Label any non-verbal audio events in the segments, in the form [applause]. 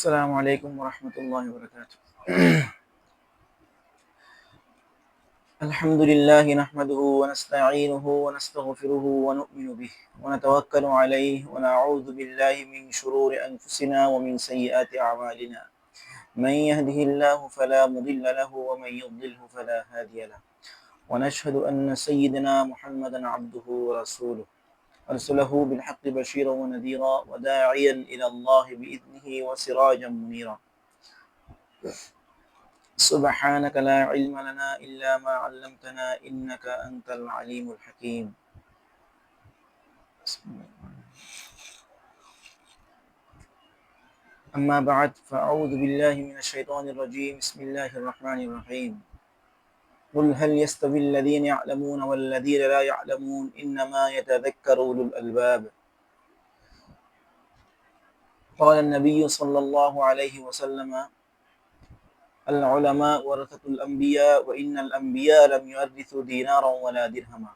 السلام عليكم ورحمة الله وبركاته. [clears throat] الحمد لله نحمده ونستعينه ونستغفره ونؤمن به ونتوكل عليه ونعوذ بالله من شرور أنفسنا ومن سيئات أعمالنا. من يهده الله فلا مضل له ومن يضلله فلا هادي له. ونشهد أن سيدنا محمدا عبده ورسوله. أرسله بالحق بشيرا ونذيرا وداعيا إلى الله بإذنه وسراجا منيرا. سبحانك لا علم لنا إلا ما علمتنا إنك أنت العليم الحكيم. أما بعد فأعوذ بالله من الشيطان الرجيم. بسم الله الرحمن الرحيم. قل هل يستوي الذين يعلمون والذين لا يعلمون إنما يتذكر أولو الألباب؟ قال النبي صلى الله عليه وسلم العلماء ورثة الأنبياء وإن الأنبياء لم يورثوا دينارا ولا درهما.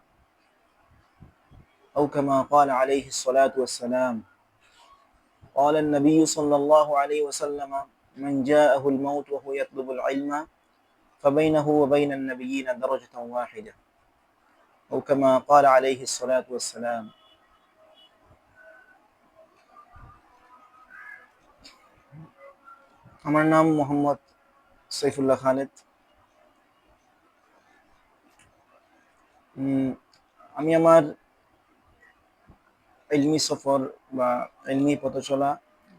أو كما قال عليه الصلاة والسلام قال النبي صلى الله عليه وسلم من جاءه الموت وهو يطلب العلم فبينه وبين النبيين درجة واحدة أو كما قال عليه الصلاة والسلام আমার নাম মোহাম্মদ সাইফুল্লাহ খালেদ উম, আমি আমার এলমি সফর বা এলমি পথ চলা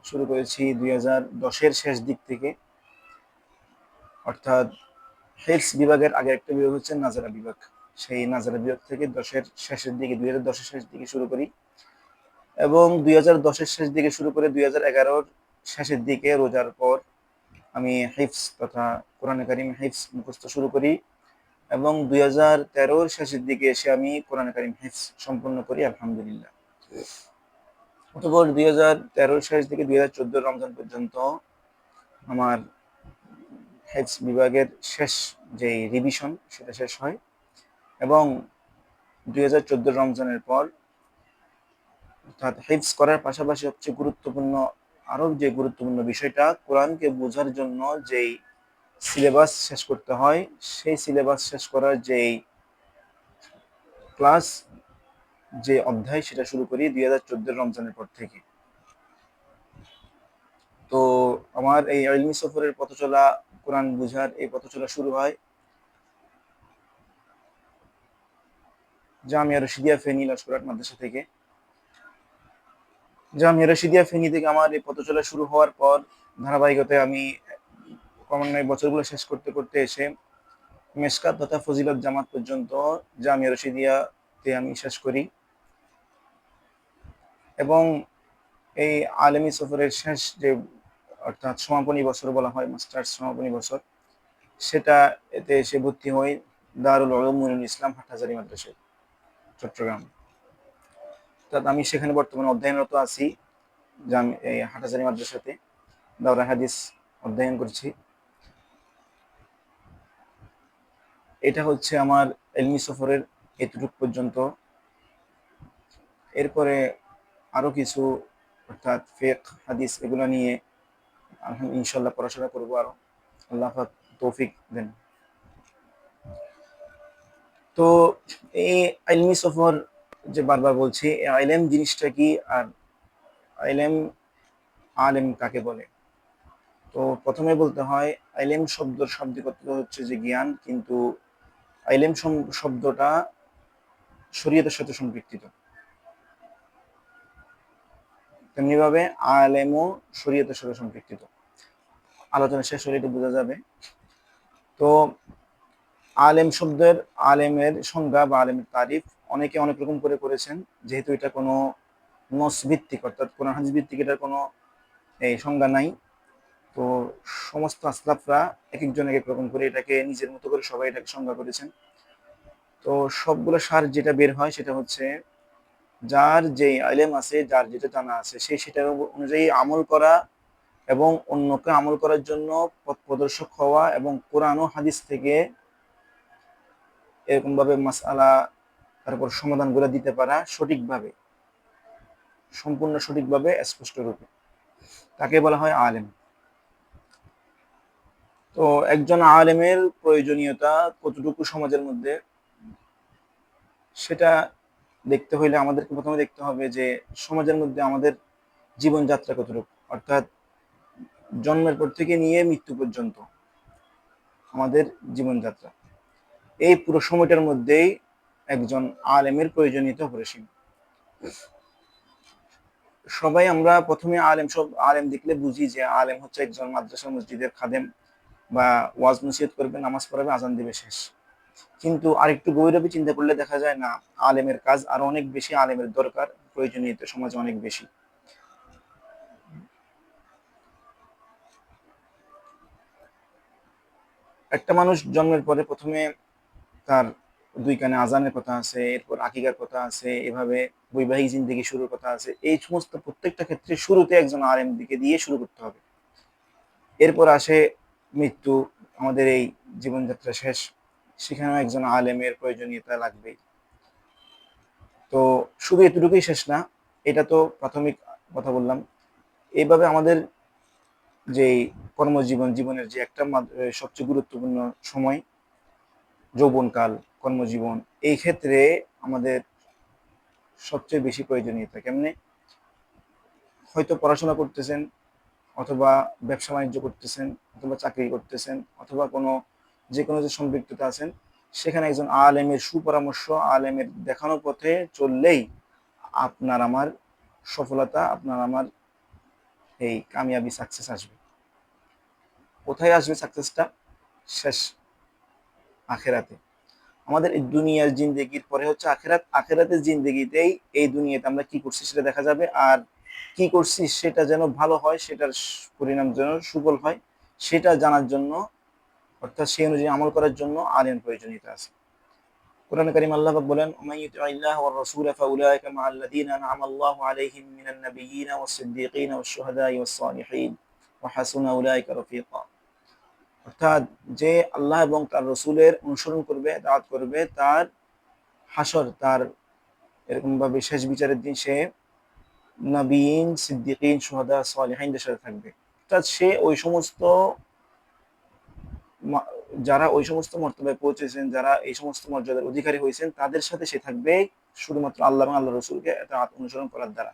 শুরু করেছি দুই হাজার দশের শেষ দিক থেকে অর্থাৎ হেলস বিভাগের আগে একটা বিভাগ হচ্ছে নাজারা বিভাগ। সেই নাজারা বিভাগ থেকে দশের শেষের দিকে দুই হাজার দশের শেষ দিকে শুরু করি। এবং দুই হাজার দশের শেষ দিকে শুরু করে দুই হাজার এগারোর শেষের দিকে রোজার পর আমি হিফস তথা কোরআন কারিম হিফস মুখস্থ শুরু করি। এবং দুই হাজার তেরোর শেষের দিকে এসে আমি কোরআন কারিম হিফস সম্পন্ন করি, আলহামদুলিল্লাহ। অতপর দুই হাজার তেরোর শেষ দিকে দুই হাজার চোদ্দ রমজান পর্যন্ত আমার হেফস বিভাগের শেষ যে রিভিশন সেটা শেষ হয় এবং দুই হাজার চোদ্দ রমজানের পর অর্থাৎ হেফস করার পাশাপাশি সবচেয়ে গুরুত্বপূর্ণ আরও যে গুরুত্বপূর্ণ বিষয়টা, কোরআনকে বোঝার জন্য যেই সিলেবাস শেষ করতে হয়, সেই সিলেবাস শেষ করার যেই ক্লাস যে অধ্যায় সেটা শুরু করি দুই হাজার চোদ্দ রমজানের পর থেকে। তো আমার এই আলমি সফরের পথ চলা কোরআন বুঝার এই পথ চলা শুরু হয়। জামিয়া রশিদিয়া ফেনী লস্করাট মাদ্রাসা থেকে। জামিয়া রশিদিয়া ফেনী থেকে আমার এই পথ চলা শুরু হওয়ার পর ধারাবাহিকতায় আমি ক্রমান্বয়ে বছরগুলো শেষ করতে করতে এসে মেসকাত তথা ফজিলত জামাত পর্যন্ত জামিয়া রশিদিয়াতে আমি শেষ করি। এবং এই আলেমী সফরের শেষ যে অর্থাৎ সমাপনী বছর বলা হয়, মাস্টার্স সমাপনী বছর। সেটা এতে এসে ভর্তি হই দারুল উলুম ইসলাম হাটহাজারি মাদ্রাসায়, চট্টগ্রাম। অর্থাৎ আমি সেখানে বর্তমানে অধ্যয়নরত আছি জামি এই হাটহাজারি মাদ্রাসাতে দাওরা হাদিস অধ্যয়ন করছি। এটা হচ্ছে আমার এলমি সফরের এতটুক পর্যন্ত। এরপরে আরও কিছু অর্থাৎ ফেক, হাদিস এগুলো নিয়ে ইনশাল্লাহ পড়াশোনা করব আরও। আল্লাহ তৌফিক দেন। তো এই আইলমি সফর যে বারবার বলছি আইলেম জিনিসটা কি আর আইলেম আলেম কাকে বলে? তো প্রথমে বলতে হয়, আইলেম শব্দ অর্থ হচ্ছে যে জ্ঞান, কিন্তু আইলেম শব্দটা শরীয়তের সাথে সম্পৃক্ত। তেমনিভাবে আলেমও শরীয়তের সাথে সম্পৃক্ত। আলোচনা শেষ হলে এটা বোঝা যাবে। তো আলেম শব্দের আলেমের সংজ্ঞা বা আলেমের তারিফ অনেকে অনেক রকম করে করেছেন, যেহেতু এটা কোনো নস ভিত্তিক, অর্থাৎ কোনো হাদিস ভিত্তিক এটার কোনো এই সংজ্ঞা নাই। তো সমস্ত আসলাফরা এক একজন এক এক রকম করে এটাকে নিজের মতো করে সবাই এটাকে সংজ্ঞা করেছেন। তো সবগুলো সার যেটা বের হয় সেটা হচ্ছে, যার যে আলেম আছে, যার যেটা জানা আছে সেই সেটার অনুযায়ী আমল করা এবং অন্যকে আমল করার জন্য পথ প্রদর্শক হওয়া এবং কোরআন ও হাদিস থেকে এরকম ভাবে মাসালা তারপর সমাধানগুলো দিতে পারা সঠিকভাবে, সম্পূর্ণ সঠিকভাবে স্পষ্ট রূপে তাকে বলা হয় আলেম। তো একজন আলেমের প্রয়োজনীয়তা কতটুকু সমাজের মধ্যে, সেটা দেখতে হইলে আমাদেরকে প্রথমে দেখতে হবে যে সমাজের মধ্যে আমাদের জীবনযাত্রা কতটুকু। অর্থাৎ জন্মের পর থেকে নিয়ে মৃত্যু পর্যন্ত আমাদের জীবনযাত্রা। এই পুরো সময়টার মধ্যেই একজন আলেমের প্রয়োজনীয়তা অপরিসীম সবাই আমরা প্রথমে আলেম, সব আলেম দেখলে বুঝি যে আলেম হচ্ছে একজন মাদ্রাসা মসজিদের খাদেম বা ওয়াজ নসিহত করবে, নামাজ পড়াবে আজান দিবে শেষ। কিন্তু আরেকটু গভীরভাবে চিন্তা করলে দেখা যায় না, আলেমের কাজ আরও অনেক বেশি আলেমের দরকার, প্রয়োজনীয়তা সমাজে অনেক বেশি। একটা মানুষ জন্মের পরে প্রথমে তার দুই কানে আজানের কথা আছে, এরপর আকিকার কথা আছে, এভাবে বৈবাহিক জিন্দগি শুরুর কথা আছে। এই সমস্ত প্রত্যেকটা ক্ষেত্রে শুরুতে একজন আলেম দিকে দিয়ে শুরু করতে হবে। এরপর আসে মৃত্যু, আমাদের এই জীবনযাত্রা শেষ। সেখানেও একজন আলেমের প্রয়োজনীয়তা লাগবেই তো শুধু এতটুকুই শেষ না, এটা তো প্রাথমিক কথা বললাম। এইভাবে আমাদের যে কর্মজীবন, জীবনের যে একটা সবচেয়ে গুরুত্বপূর্ণ সময়, যৌবনকাল, কর্মজীবন, এই ক্ষেত্রে আমাদের সবচেয়ে বেশি প্রয়োজনীয়তা। কেমনে? হয়তো পড়াশোনা করতেছেন, অথবা ব্যবসা বাণিজ্য করতেছেন, অথবা চাকরি করতেছেন, অথবা কোনো যে কোনো যে সম্পৃক্ততা আছেন, সেখানে একজন আলেমের সুপরামর্শ, আলেমের দেখানো পথে চললেই আপনার আমার সফলতা, আপনার আমার এই কামিয়াবি সাকসেস আসবে। কোথায় আসবে সাকসেসটা শেষ আখেরাতে। আমাদের এই দুনিয়ার জিন্দগির পরে হচ্ছে আখেরাত। আখেরাতের জিন্দগিতেই এই দুনিয়াতে আমরা কি করছি সেটা দেখা যাবে। আর কি করছি সেটা যেন ভালো হয়, সেটার পরিণাম যেন সুফল হয়, সেটা জানার জন্য, অর্থাৎ সেই অনুযায়ী আমল করার জন্য আলেম প্রয়োজনীয়তা আছে। কোরআন করিম আল্লাহ বলেন ফাউলাইকা মা আল্লাযীনা আনআমা আল্লাহু আলাইহিম মিনান নাবিয়্যিন ওয়াস সিদ্দীকিন ওয়াস শুহাদাই ওয়াস সালিহিন ওয়া হাসুনা উলাইকা রাফিকা. অর্থাৎ যে আল্লাহ এবং তার রসুলের অনুসরণ করবে, দাওয়াত করবে, তার হাসর তার এরকম ভাবে শেষ বিচারের দিন সে নবীন সিদ্দিকিন সোহাদা সালেহাইনদের সাথে থাকবে। অর্থাৎ সে ওই সমস্ত যারা ওই সমস্ত মর্তবায় পৌঁছেছেন, যারা এই সমস্ত মর্যাদার অধিকারী হয়েছেন, তাদের সাথে সে থাকবে শুধুমাত্র আল্লাহ আল্লাহ রসুলকে অনুসরণ করার দ্বারা।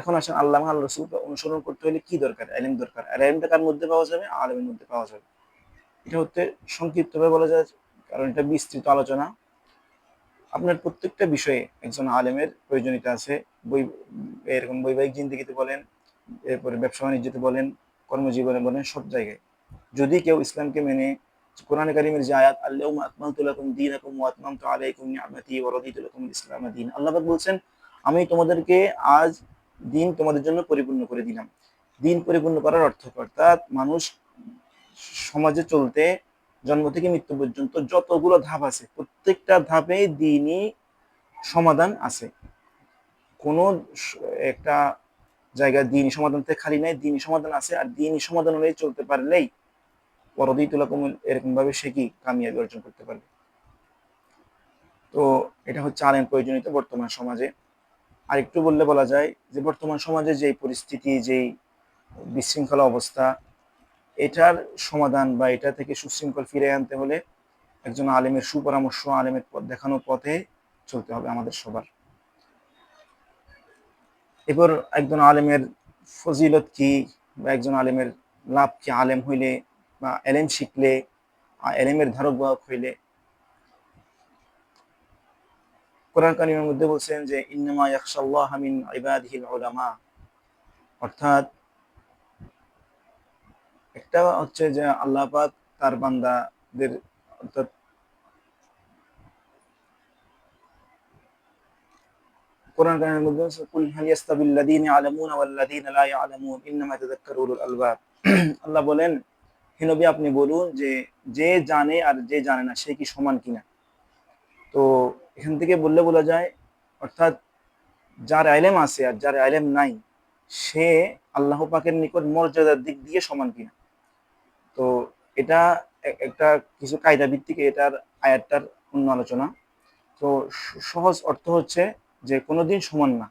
এখন আসেন আল্লাহ আল্লাহ রসুলকে অনুসরণ করতে হলে কি দরকার? আলিম দরকার। আলিমটা কার মধ্যে পাওয়া যাবে? আলমের মধ্যে পাওয়া যাবে। এটা হচ্ছে সংক্ষিপ্তভাবে বলা যায়, কারণ এটা বিস্তৃত আলোচনা। আপনার প্রত্যেকটা বিষয়ে একজন আলেমের প্রয়োজনীয়তা আছে। বই, এরকম বৈবাহিক জিন্দিগিতে বলেন, এরপরে ব্যবসা বাণিজ্যতে বলেন, কর্মজীবনে বলেন, সব জায়গায়। যদি কেউ ইসলামকে মেনে কোরআন কারিমের যে আয়াত আল্লাহ আকমালতুল্লাকুম দীনাকুম ওয়া আতমামতু আলাইকুম নি'মাতি ওয়া রাদিতু লাকুম ইসলাম দীন। আল্লাহ বলছেন, আমি তোমাদেরকে আজ দিন তোমাদের জন্য পরিপূর্ণ করে দিলাম। দিন পরিপূর্ণ করার অর্থ অর্থাৎ মানুষ সমাজে চলতে, জন্ম থেকে মৃত্যু পর্যন্ত যতগুলো ধাপ আছে, প্রত্যেকটা ধাপে দিনই সমাধান আছে। কোন একটা জায়গায় দিনই সমাধান থেকে খালি নাই দিন সমাধান আছে, আর দিনই সমাধান অনুযায়ী চলতে পারলেই পরদিতুলাকুম এরকম ভাবে সে কি কামিয়াবি অর্জন করতে পারবে? তো এটা হচ্ছে আলেম প্রয়োজনীয়তা বর্তমান সমাজে। আর একটু বললে বলা যায় যে বর্তমান সমাজে যে পরিস্থিতি যেই বিশৃঙ্খলা অবস্থা, এটার সমাধান বা এটা থেকে সুশৃঙ্খল ফিরে আনতে হলে একজন আলেমের সুপরামর্শ, আলেমের পথ দেখানো পথে চলতে হবে আমাদের সবার। এরপর একজন আলেমের ফজিলত কি বা একজন আলেমের লাভ কি? আলেম হইলে বা এলেম শিখলে এলেমের ধারক বাহক হইলে। কোরআন কারিমের মধ্যে বলছেন যে, ইন্নামা ইয়াখশাল্লাহ মিন ইবাদিহিল উলামা। অর্থাৎ একটা হচ্ছে যে আল্লাহ পাক তার বান্দাদের অর্থাৎ কোরআন কারিমের মধ্যে বলছে, কুল হাল ইয়াস্তাবিল্লাযীনা ইয়ালামুনা ওয়াল্লাযীনা লা ইয়ালামুন, ইন্নামা তাযাক্কারু উলুল আলবাব। [clears throat] আল্লাহ বলেন হে নবী আপনি বলুন যে যে জানে আর যে জানে না, সে কি সমান কিনা? তো এখান থেকে বললে বলা যায়, অর্থাৎ যার আইলেম আছে আর যার আইলেম নাই, সে আল্লাহ পাকের নিকট মর্যাদার দিক দিয়ে সমান কিনা? তো এটা একটা কিছু কায়দা ভিত্তিক এটার আয়াতটার অন্য আলোচনা। তো সহজ অর্থ হচ্ছে যে কোনোদিন সমান না।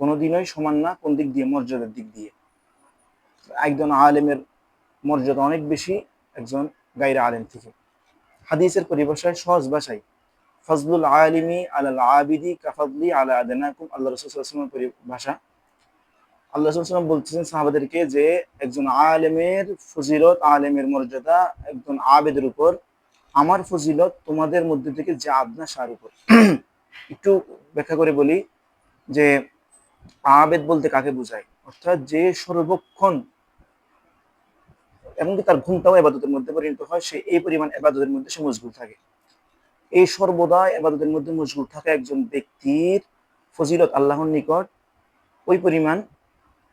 কোনোদিনই সমান না কোন দিক দিয়ে? মর্যাদার দিক দিয়ে। একজন আলেমের মর্যাদা অনেক বেশি একজন গাইরা আলেম থেকে। হাদিসের পরিভাষায় সহজ ভাষায়, ফজলুল আলিমি আলাল আবিদি কাফাদলি আলা আদানাকুম আল্লাহ রসুলের পরিভাষা। আল্লাহ রসুলাম বলতেছেন, সাহাবাদেরকে যে একজন আলেমের ফজিলত, আলেমের মর্যাদা একজন আবেদের উপর, আমার ফজিলত তোমাদের মধ্যে থেকে যে আবনা সার উপর। [clears throat] একটু ব্যাখ্যা করে বলি যে, আবেদ বলতে কাকে বোঝায়? অর্থাৎ যে সর্বক্ষণ এমনকি তার ঘুমটাও এবাদতের মধ্যে পরিণত হয়, সে এই পরিমাণ এবাদতের মধ্যে সে মজগুল থাকে। এই সর্বদা এবাদতের মধ্যে মজগুল থাকা একজন ব্যক্তির ফজিলত আল্লাহর নিকট, ওই পরিমাণ,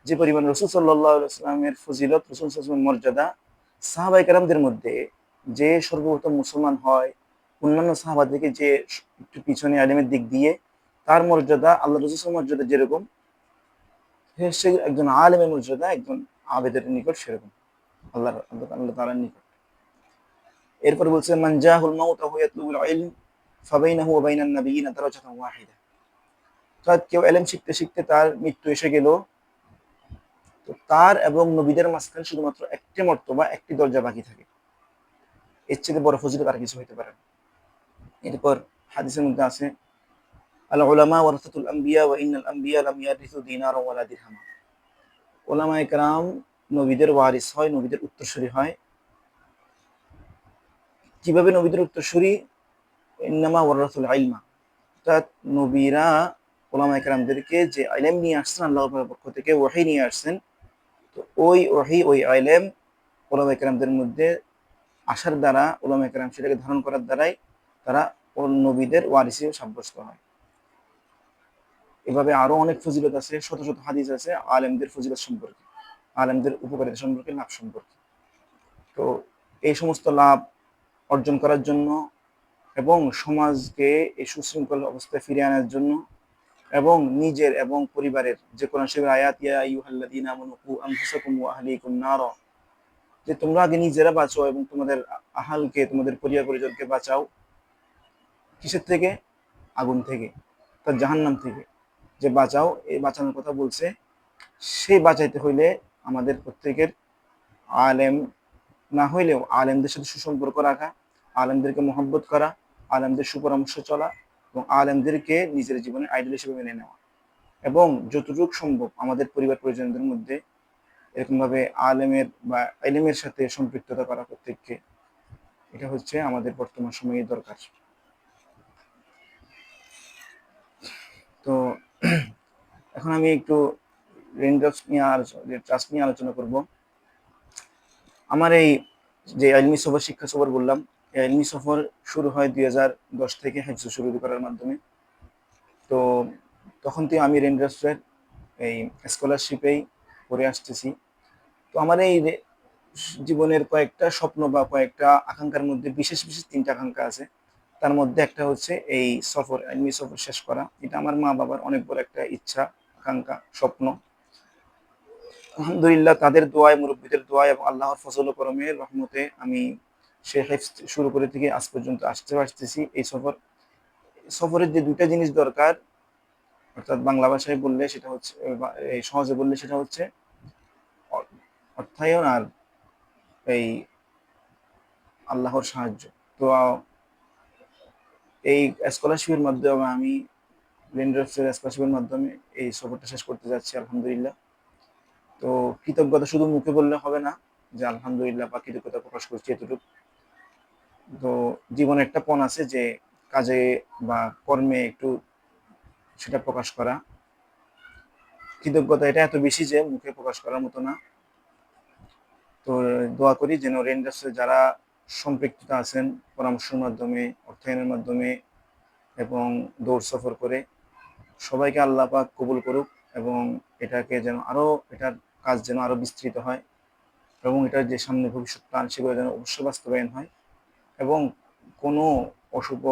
যে পরিমাণ রসুল সাল্লাহামের ফজিলত, রসুল সাল্লামের মর্যাদা সাহাবাই কারামদের মধ্যে যে সর্বপ্রথম মুসলমান হয়, অন্যান্য সাহাবা থেকে যে একটু পিছনে আলেমের দিক দিয়ে, তার মর্যাদা আল্লাহ রসুল মর্যাদা যেরকম, সে একজন আলেমের মর্যাদা, একজন আবেদের নিকট সেরকম। বলছে কেউ এলেম শিখতে শিখতে তার মৃত্যু এসে গেল। তো তার এবং নবীদের মাঝখানে শুধুমাত্র একটি মর্তবা একটি দরজা বাকি থাকে। এর চেয়ে বড় ফজিলত আর কিছু হইতে পারে এরপর হাদিসের মধ্যে আছে, আল উলামা ওয়ারাসাতুল আম্বিয়া ওয়া ইন্নাল আম্বিয়া লাম ইয়ারিসু দিনারা ওয়ালা দিরহামা। ওলামা একরাম নবীদের ওয়ারিস হয়, নবীদের উত্তরসূরি হয়। কীভাবে নবীদের উত্তরসূরি? ইন্নামা ওয়ারাসাতুল ইলমা অর্থাৎ নবীরা ওলামা একরামদেরকে যে আইলেম নিয়ে আসছেন, আল্লাহ পক্ষ থেকে ওয়াহি নিয়ে আসছেন, তো ওই ওয়াহি, ওই আইলেম ওলামা একরামদের মধ্যে আসার দ্বারা ওলামা একরাম সেটাকে ধারণ করার দ্বারাই তারা ও নবীদের ওয়ারিসি সাব্যস্ত হয়। এভাবে আরও অনেক ফজিলত আছে, শত শত হাদিস আছে, আলেমদের ফজিলত সম্পর্কে। আলেমদের উপকারিতা সম্পর্কে লাভ সম্পর্কে। তো এই সমস্ত লাভ অর্জন করার জন্য এবং সমাজকে এই সুশৃঙ্খল অবস্থায় ফিরে আনার জন্য এবং নিজের এবং পরিবারের যে কোন শিবের আয়াত আইয়ুহাল্লাযীনা আমানু কু আনফুসাকুম ওয়া আহলিকুম নারা, যে তোমরা আগে নিজেরা বাঁচো এবং তোমাদের আহালকে, তোমাদের পরিবার পরিজনকে বাঁচাও। কিসের থেকে? আগুন থেকে, তার জাহান্নাম থেকে। যে বাঁচাও এই বাঁচানোর কথা বলছে। সেই বাঁচাইতে হইলে আমাদের প্রত্যেকের আলেম না হইলেও আলেমদের সাথে সুসম্পর্ক রাখা, আলেমদেরকে মহব্বত করা, আলেমদের সুপরামর্শ চলা এবং আলেমদেরকে নিজের জীবনে আইডল হিসেবে মেনে নেওয়া। এবং যতটুকু সম্ভব আমাদের পরিবার পরিজনদের মধ্যে এরকমভাবে আলেমের বা আলেমের সাথে সম্পৃক্ততা করা প্রত্যেককে, এটা হচ্ছে আমাদের বর্তমান সময়ে দরকার। তো, এখন আমি একটু রেনড্রপস নিয়ে আলোচনা ট্রাস্ট নিয়ে আলোচনা করব। আমার এই যে আলমি সফর, শিক্ষা সফর বললাম, এই আলমি সফর শুরু হয় দুই হাজার দশ থেকে হ্যাজ শুরু করার মাধ্যমে। তো তখন থেকে আমি রেনড্রপসের এই স্কলারশিপেই পড়ে আসতেছি। তো আমার এই জীবনের কয়েকটা স্বপ্ন বা কয়েকটা আকাঙ্ক্ষার মধ্যে বিশেষ বিশেষ তিনটা আকাঙ্ক্ষা আছে। তার মধ্যে একটা হচ্ছে এই সফর এলমি সফর শেষ করা। এটা আমার মা বাবার অনেক বড় একটা ইচ্ছা, আকাঙ্ক্ষা, স্বপ্ন। আলহামদুলিল্লাহ তাদের দোয়ায়, মুরব্বীদের দোয়ায় এবং আল্লাহর ফজল করমের রহমতে আমি সে শুরু করে থেকে আজ পর্যন্ত আসতে আসতেছি এই সফর, সফরের যে দুইটা জিনিস দরকার, অর্থাৎ বাংলা ভাষায় বললে সেটা হচ্ছে সহজে বললে সেটা হচ্ছে অর্থায়ন আর এই আল্লাহর সাহায্য। তো, এই স্কলারশিপের মাধ্যমে আমি রেনড্রপসের স্কলারশিপের মাধ্যমে এই সফরটা শেষ করতে যাচ্ছি, আলহামদুলিল্লাহ। তো কৃতজ্ঞতা শুধু মুখে বললে হবে না যে আলহামদুলিল্লাহ বা কৃতজ্ঞতা প্রকাশ করছি এতটুকু। তো জীবনে একটা পণ আছে যে কাজে বা কর্মে একটু সেটা প্রকাশ করা। কৃতজ্ঞতা এটা এত বেশি যে মুখে প্রকাশ করার মতো না। তো দোয়া করি যেন রেনড্রপসে যারা সম্পৃক্ততা আছেন পরামর্শের মাধ্যমে, অর্থায়নের মাধ্যমে এবং দৌড় সফর করে সবাইকে আল্লাহ পাক কবুল করুক এবং এটাকে যেন আরও এটার কাজ যেন আরও বিস্তৃত হয় এবং এটার যে সামনে ভবিষ্যৎ প্ল্যান সেগুলো যেন অবশ্যই বাস্তবায়ন হয় এবং কোনো অশুভ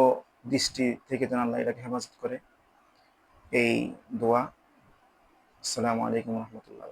দৃষ্টি থেকে যেন আল্লাহ এটাকে হেফাজত করে। এই দোয়া। আসসালামু আলাইকুম রহমতুল্লাহ